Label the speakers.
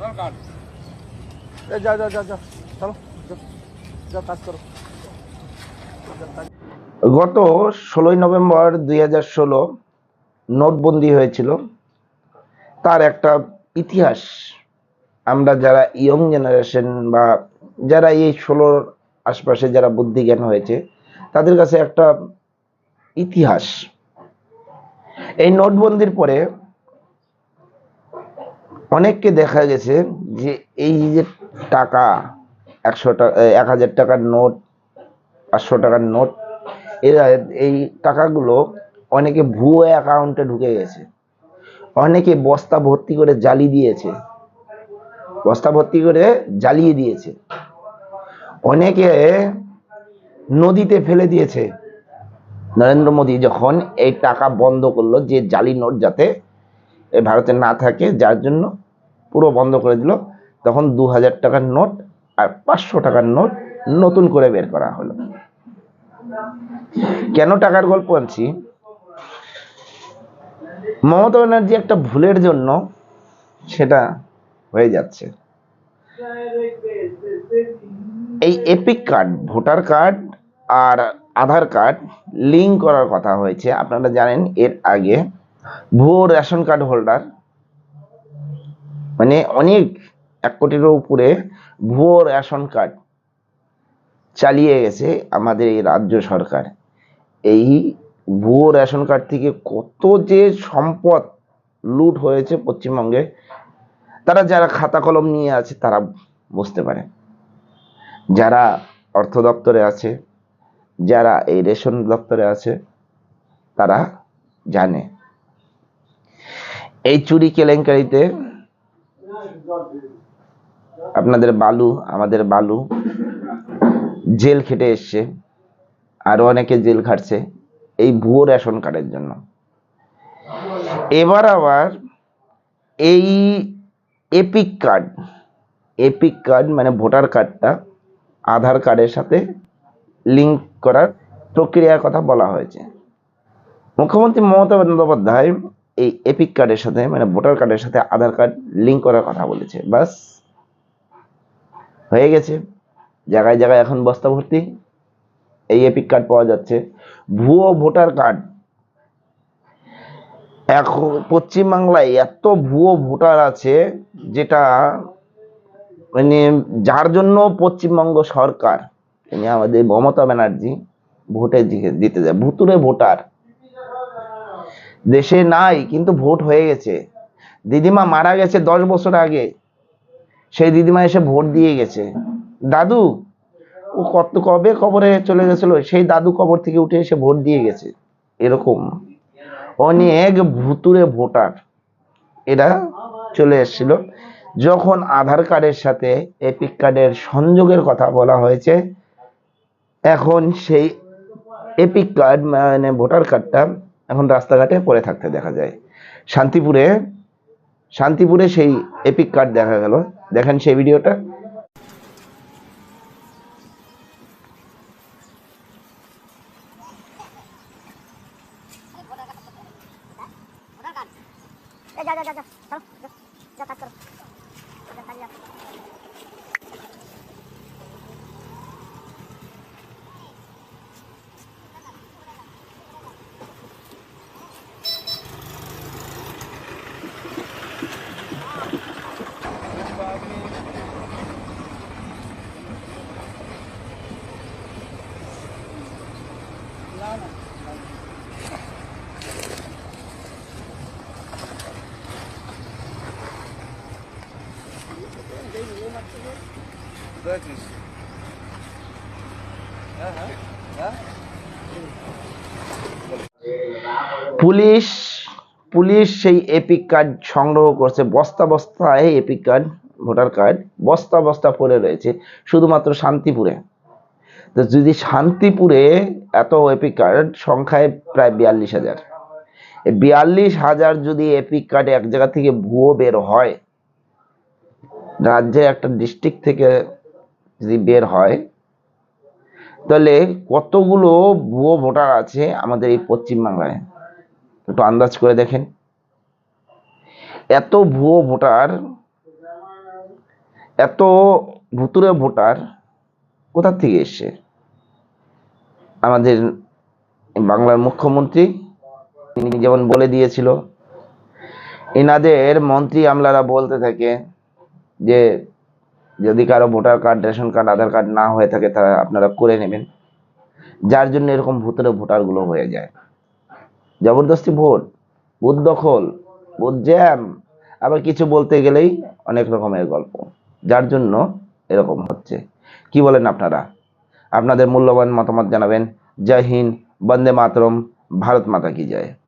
Speaker 1: এ যা যা যা যা চলো যা, কাজ করো।
Speaker 2: গত ষোলোই নভেম্বর দুই হাজার ষোলো নোটবন্দি হয়েছিল। তার একটা ইতিহাস। আমরা যারা ইয়ং জেনারেশন বা যারা এই ষোলোর আশপাশে যারা বুদ্ধি জ্ঞান হয়েছে তাদের কাছে একটা ইতিহাস। এই নোটবন্দির পরে অনেককে দেখা গেছে যে এই যে টাকা, একশো টাকা এক হাজার টাকার নোট, পাঁচশো টাকার নোট, এরা এই টাকাগুলো অনেকে ভুয়ো অ্যাকাউন্টে ঢুকে গেছে। অনেকে বস্তা ভর্তি করে জালি দিয়েছে। বস্তা ভর্তি করে জ্বালিয়ে দিয়েছে। অনেকে নদীতে ফেলে দিয়েছে। নরেন্দ্র মোদী যখন এই টাকা বন্ধ করল যে জালি নোট যাতে ভারতে না থাকে, যার জন্য পুরো বন্ধ করে দিল। তখন দু হাজার টাকার নোট আর পাঁচশো টাকার নোট নতুন করে বের করা হলো। কেন টাকার গল্প আনছি? মমতা ব্যানার্জি একটা ভুলের জন্য সেটা হয়ে যাচ্ছে। এই এপিক কার্ড ভোটার কার্ড আর আধার কার্ড লিঙ্ক করার কথা হয়েছে। আপনারা জানেন এর আগে ভুয়ো রেশন কার্ড হোল্ডার মানে অনেক এক কোটিরও উপরে ভুয়ো রেশন কার্ড চালিয়ে গেছে আমাদের এই রাজ্য সরকার। এই ভুয়ো রেশন কার্ড থেকে কত যে সম্পদ লুট হয়েছে পশ্চিমবঙ্গে, তারা যারা খাতা কলম নিয়ে আছে তারা বুঝতে পারে। যারা অর্থ দপ্তরে আছে, যারা এই রেশন দপ্তরে আছে, তারা জানে। এই চুরি কেলেঙ্কারিতে আপনাদের বালু, আমাদের বালু। জেল খেটে এসছে। আরও অনেকে জেল খাটছে। এই ভুয়ো রেশন কার্ডের জন্য। এবার আবার এই এপিক কার্ড এপিক কার্ড মানে ভোটার কার্ডটা আধার কার্ডের সাথে লিঙ্ক করার প্রক্রিয়ার কথা বলা হয়েছে। মুখ্যমন্ত্রী মমতা বন্দ্যোপাধ্যায় এই এপিক কার্ডের সাথে মানে ভোটার কার্ডের সাথে আধার কার্ড লিঙ্ক করার কথা বলেছে। বাস, হয়ে গেছে। জায়গায় জায়গায় এখন বস্তা ভর্তি। এই এপিক কার্ড পাওয়া যাচ্ছে। ভুয়ো ভোটার কার্ড এখন পশ্চিমবাংলায় এত ভুয়ো ভোটার আছে, যেটা মানে যার জন্য পশ্চিমবঙ্গ সরকার তিনি আমাদের মমতা ব্যানার্জি ভোটে দিতে যায় ভুতুরে ভোটার দেশে নাই, কিন্তু ভোট হয়ে গেছে। দিদিমা মারা গেছে দশ বছর আগে। সেই দিদিমা এসে ভোট দিয়ে গেছে। দাদু, ও কত, কবে কবরে চলে গেছিল? সেই দাদু কবর থেকে উঠে এসে ভোট দিয়ে গেছে। এরকম অনেক ভুতুরে ভোটার এরা চলে এসেছিল। যখন আধার কার্ডের সাথে এপিক কার্ডের সংযোগের কথা বলা হয়েছে, এখন সেই এপিক কার্ড মানে ভোটার কার্ডটা এখন রাস্তাঘাটে পড়ে থাকতে দেখা যায়। শান্তিপুরে শান্তিপুরে সেই এপিক কার্ড দেখা গেল। দেখেন সেই ভিডিওটা। পুলিশ পুলিশ সেই এপিক কার্ড সংগ্রহ করছে। বস্তা বস্তায় এপিক কার্ড ভোটার কার্ড বস্তা বস্তা পড়ে রয়েছে, শুধুমাত্র শান্তিপুরে। তো যদি শান্তিপুরে এত এপিক কার্ড সংখ্যায় প্রায় বিয়াল্লিশ হাজার। বিয়াল্লিশ হাজার যদি এপিক কার্ড এক জায়গা থেকে ভুয়ো বের হয় রাজ্যে একটা ডিস্ট্রিক্ট থেকে যদি বের হয়, তাহলে কতগুলো ভুয়ো ভোটার আছে আমাদের এই পশ্চিমবাংলায়? একটু আন্দাজ করে দেখেন। এত ভুয়ো ভোটার, এত ভুতুরে ভোটার কোথার থেকে এসছে? আমাদের বাংলার মুখ্যমন্ত্রী, তিনি যেমন বলে দিয়েছিল, এনাদের মন্ত্রী আমলারা বলতে থাকে যে যদি কারও voter card, ration card, Aadhaar card না হয়ে থাকে, তারা আপনারা করে নেবেন। যার জন্য এরকম ভুতুরে ভোটারগুলো হয়ে যায়। জবরদস্তি ভোট, বুথ দখল, বুথ জ্যাম, আবার কিছু বলতে গেলেই অনেক রকমের গল্প। যার জন্য এরকম হচ্ছে। কি বলেন আপনারা? আপনাদের মূল্যবান মতামত জানাবেন। জয় হিন্দ, বন্দে মাতরম, ভারত মাতা কি জয়।